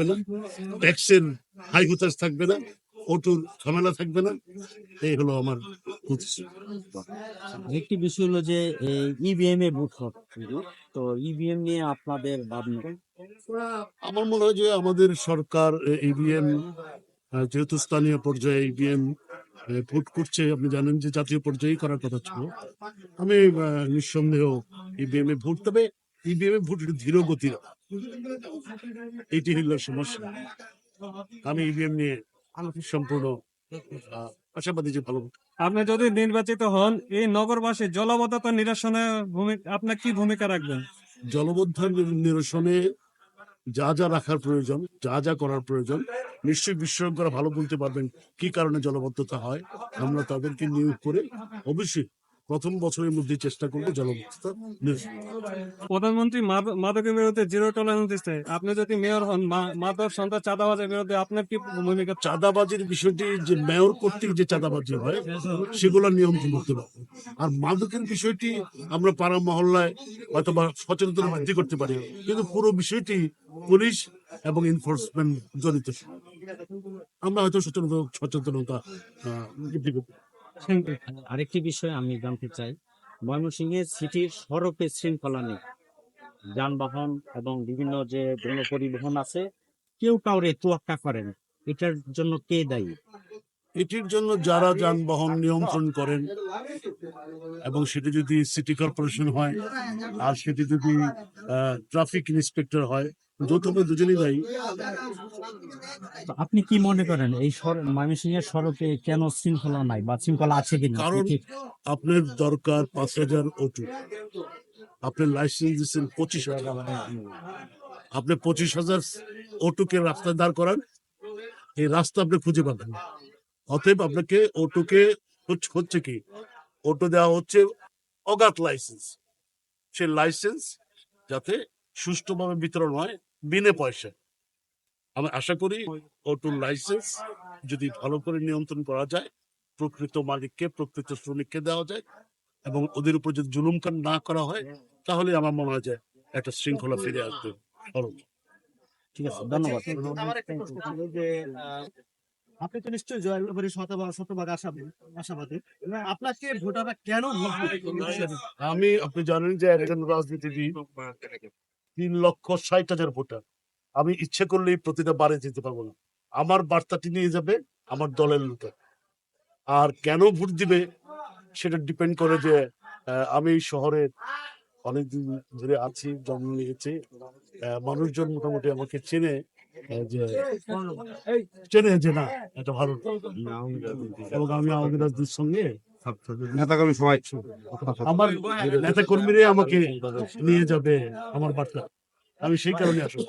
থাকবে না ট্যাক্সের হাই হুতাশ থাকবে না অটোর ঝামেলা থাকবে না এই হলো আমার একটি বিষয় হলো যে ইভিএম এ বুথ তো ইভিএম নিয়ে আপনাদের ভাবনা? আমার মনে হয় যে আমাদের সরকার ইভিএম যেহেতু স্থানীয় পর্যায়ে ইভিএম ভোট করছে আপনি জানেন যে জাতীয় পর্যায়ে করার কথা ছিল। আমি নিঃসন্দেহ ইভিএম এ ভোট তবে ইভিএম এ ভোট ধীর গতির এটি হলো সমস্যা। আমি ইভিএম নিয়ে সম্পূর্ণ আশাবাদী যে ভালো আপনি যদি নির্বাচিত হন এই নগরবাসী জলবদ্ধতা নিরসনে ভূমিকা আপনি কি ভূমিকা রাখবেন? জলবদ্ধ নিরসনে যা যা রাখার প্রয়োজন যা যা করার প্রয়োজন নিশ্চয়ই বিশেষজ্ঞরা ভালো বলতে পারবেন কি কারণে জলবদ্ধতা হয়। আমরা তাদেরকে নিয়োগ করে অবশ্যই প্রথম বছরের মধ্যে চেষ্টা করব জলবদ্ধতা প্রধানমন্ত্রী মাদকের বিরুদ্ধে জিরো টলারেন্স দিচ্ছে। আপনি যদি মেয়র হন মাদক সন্ত্রাস চাঁদাবাজের বিরুদ্ধে আপনার কি ভূমিকা? চাঁদাবাজির বিষয়টি যে মেয়র কর্তৃক যে চাঁদাবাজি হয় সেগুলো নিয়ন্ত্রণ করতে পারব আর মাদকের বিষয়টি আমরা পাড়া মহল্লায় হয়তো বা সচেতনতা বৃদ্ধি করতে পারি। কিন্তু পুরো বিষয়টি পুলিশ এবং এনফোর্সমেন্ট জড়িত। আমরা হয়তো সচেতনতা সচেতনতা বৃদ্ধি করতে। আরেকটি বিষয় আমি জানতে চাই। ময়মনসিংহের সিটির সড়কে শৃঙ্খলা নেই যানবাহন এবং বিভিন্ন যে গণপরিবহন আছে, কেউ কাউরে তোয়াক্কা করেন। এটার জন্য কে দায়ী? এটির জন্য যারা যানবাহন নিয়ন্ত্রণ করেন এবং সেটি যদি সিটি কর্পোরেশন হয় আর সেটি যদি ট্রাফিক ইন্সপেক্টর হয় যৌথভাবে দুজনেই তো আপনি কি মনে করেন এই ময়মনসিংহের সড়কে কেন শৃঙ্খলা নাই বা শৃঙ্খলা আছে কিনা? কারণ আপনার দরকার পাঁচ হাজার অটো আপনার লাইসেন্স দিচ্ছেন পঁচিশ হাজার। আপনি পঁচিশ হাজার অটোকে রাস্তায় দাঁড় করান। এই রাস্তা আপনি খুঁজে পাবেন অতএব আপনাকে অটোকে হচ্ছে হচ্ছে কি? অটো দেওয়া হচ্ছে অগাত লাইসেন্স সে লাইসেন্স যাতে সুষ্ঠুভাবে বিতরণ হয় বিনে পয়সা। আমি আশা করি অটোর লাইসেন্স যদি ভালো করে নিয়ন্ত্রণ করা যায় প্রকৃত মালিককে প্রকৃত শ্রমিককে দেওয়া যায় এবং ওদের উপর যদি জুলুম কান না করা হয় তাহলে আমার মনে হয় যে একটা শৃঙ্খলা ফিরে আসবে। ঠিক আছে ধন্যবাদ। যে আহ, আপনি তো নিশ্চয়ই জয়ের ব্যাপারে শতভাগ শতভাগ আশাবাদী আশাবাদী। আপনাকে ভোটাররা কেন আমি আপনি জানেন যে একজন রাজনীতিবিদ তিন লক্ষ ষাট হাজার ভোটার। আমি ইচ্ছে করলেই প্রতিটা বারে যেতে পারব না। আমার বার্তাটি নিয়ে যাবে আমার দলের লোকের আর কেন ভোট দিবে সেটা ডিপেন্ড করে যে আমি এই শহরে অনেকদিন ধরে আছি, জন্ম নিয়েছি। মানুষজন মোটামুটি আমাকে চেনে চেনে যে না, এটা ভালো এবং আমি আওয়ামী রাজনীতির সঙ্গে নেতাকর্মী সবাই আমার আমাকে নিয়ে যাবে আমার বার্তা। আমি সেই কারণে আসব।